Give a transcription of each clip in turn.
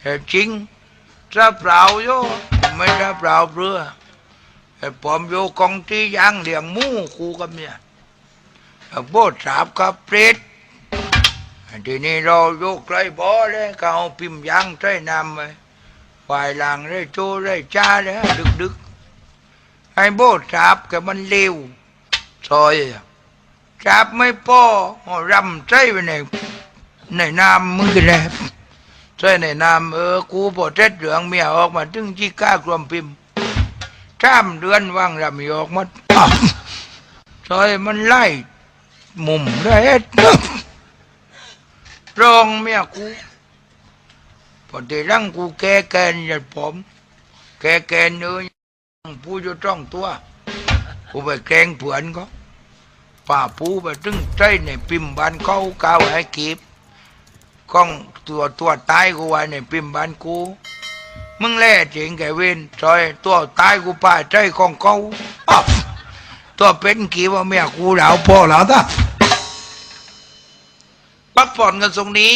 แต่จริงจะเปล่าโยไม่จะเปล่าเปลือไอ้ปอมโยกองที่ยางเหลี้ยงมูคูกับเนี่ยไอโบดสาบกับเปรตทีนี้เราโยกไกลบ่อเลยเอาพิมพ์ยางใส่น้ำไปฝ่ายหลังได้โจได้จ้าเลยดึกดึกๆไอ้โบดสาบกับมันเร็วซอยอะจับไม่พอเอารำใจไปในในน้ำมือแลบ ใจในน้ำเออกูพอเท็ดเหลืองเมียออกมาถึงจีก้ากลมพิมพ์จ้ามเดือนว่างรำยออกมาซอยมันไล่มุมได้เอ็ดรองเมียกูพอทีรังกูแกแกนอย่าผม แกแกนเอ้ยผู้จะจ้องตัว กูไปแกล้งเผือนเขาป่าปูไปถึงใจในพิมพ์บานเขาเก้าวให้กีบ กล้องตัวตัวตายกูไว้ในพิมพ์บ้านกู มึงแล่จริงแกเวนซอยตัวตายกูป่าใจของเขาตัวเป็นกี่ว่าเมียกูเหลาพ่อเหลาตาพักผ่อนกันตรงนี้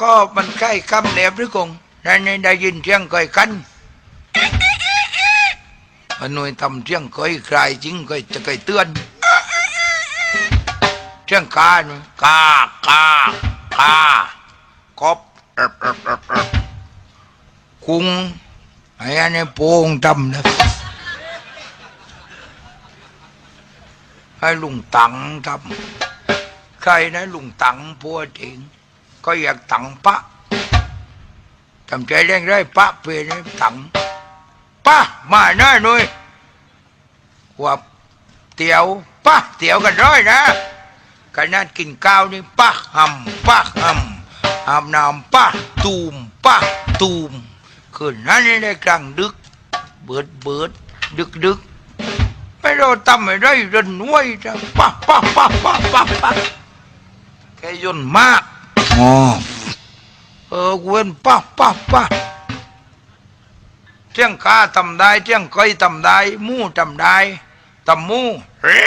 ก็มันใกล้คำแหลมหรือกงได้ได้ยินเสียงก่อยกันมันหน่วยทำเสียงก่อยใครจริงก่อยจะก่อยเตือนเชียงกาเนกากา คุงไอ้อันนี้โป่งดำนะให้ลุงตังทำใครนะลุงตังพัวเองก็อยากตังปะทำใจแรงได้ปะเปลี่ยนตังปะมาหน้าหน่อยว่าเตี๋ยวปะเตี๋ยวกันร้อยนะขนาดกินข้าวนี่ปะหำปะหำหำน้ำปะตูมปะตูม คืนนั้นนี่ได้กลางดึก เบิดเบิดดึกดึกไม่รู้ทำอะไรเรินไว้จะปะปะปะปะปะปะแกยนมากอ๋อเออเว้นปะปะปะเที่ยงกาทำได้เที่ยงก้อยทำได้หมูทำได้ทำหมูเฮ้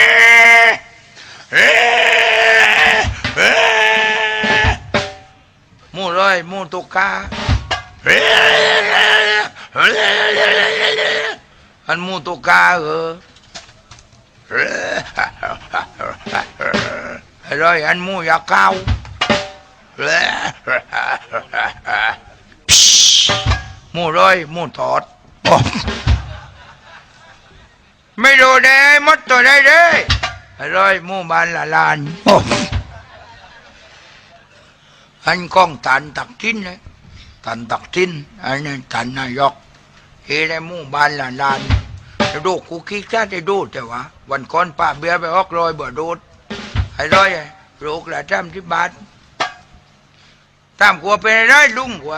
เฮ้เฮ้หมูเลยหมูตุกกา เฮ้อันหมูตุกกาเออไอ้ร้อยอันหมูอยากเก้าหมูร้อยหมู ทอดโอ้ไม่ดูได้หมดตัวได้เลยไอ้ร้อยหมูบานตักทิ้นเลยตันตักทิ้นอันนี้ตันนายกเฮ้ได้หมูบานละลานจะดูกูคิดแค่จะดูแต่ว่าวันก่อนป้าเบียร์ไปออกรอยบ่โดดไอ้ร้อยโรคละจำที่บาทตามกลัวเป็นไรลุงกัว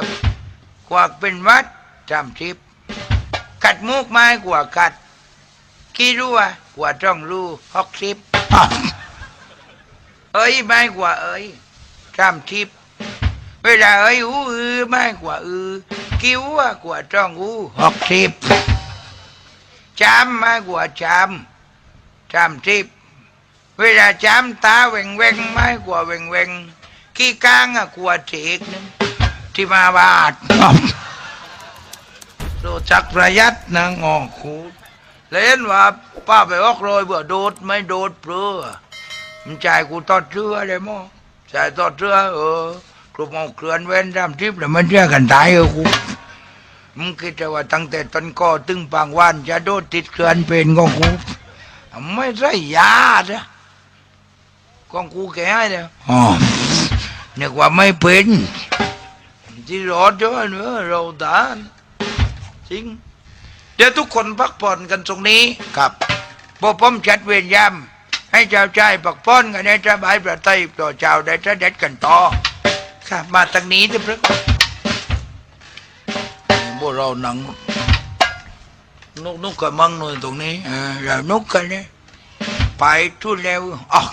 กลัวเป็นวัดจำทิพกัดมุกไม้กลัวกัดกี่รู้อะกว่าจ้องรู้หกสิบเอ้ยไม่กว่าเอ้ยจำทิพ เวลาเอ้ยอู้อือไม่กว่าอือกี่อู้อะกว่าจ้องอู้หกสิบจำไม่กว่าจำจำทิพเวลาจำตาเวงเวงไม่กว่าเวงเวงกี่กางอะกว่าเทกนึงที่มาบาดรู้จักประยัดนะงอคูเล่นว่าป้าไปออกรอยเบื่อโดดไม่โดดเปลือมันจ่ายกูตอดเชื่อเลยมั้งใจ่ายตอดเชื่อเออ กลุ่มเอาเคลื่อนเว้นรำทิพย์แล้วมันเชื่อกันตายเออกูมึงคิดว่าตั้งแต่ต้นก็ตึงปางวานจะโดดติดเคลื่อนเป็นของกูไม่ใช่ยาจ้ะของกูแก่เลยอ๋อนึกว่าไม่เป็นที่รอดจ้ะเนื้อเราดานจริง เดี๋ยวทุกคนพักผ่อนกันตรงนี้ครับพอผมจัดเวรยามให้เจ้าชายพักผ่อนกันในสบายประเทศต่อเจ้าได้เสด็จกันต่อ ค่ะ มาทางนี้ที่พระพวกเราหนังนกนกกระมังหน่อยตรงนี้เออเรานกกันเนี่ยไปทุ่นแล้วออก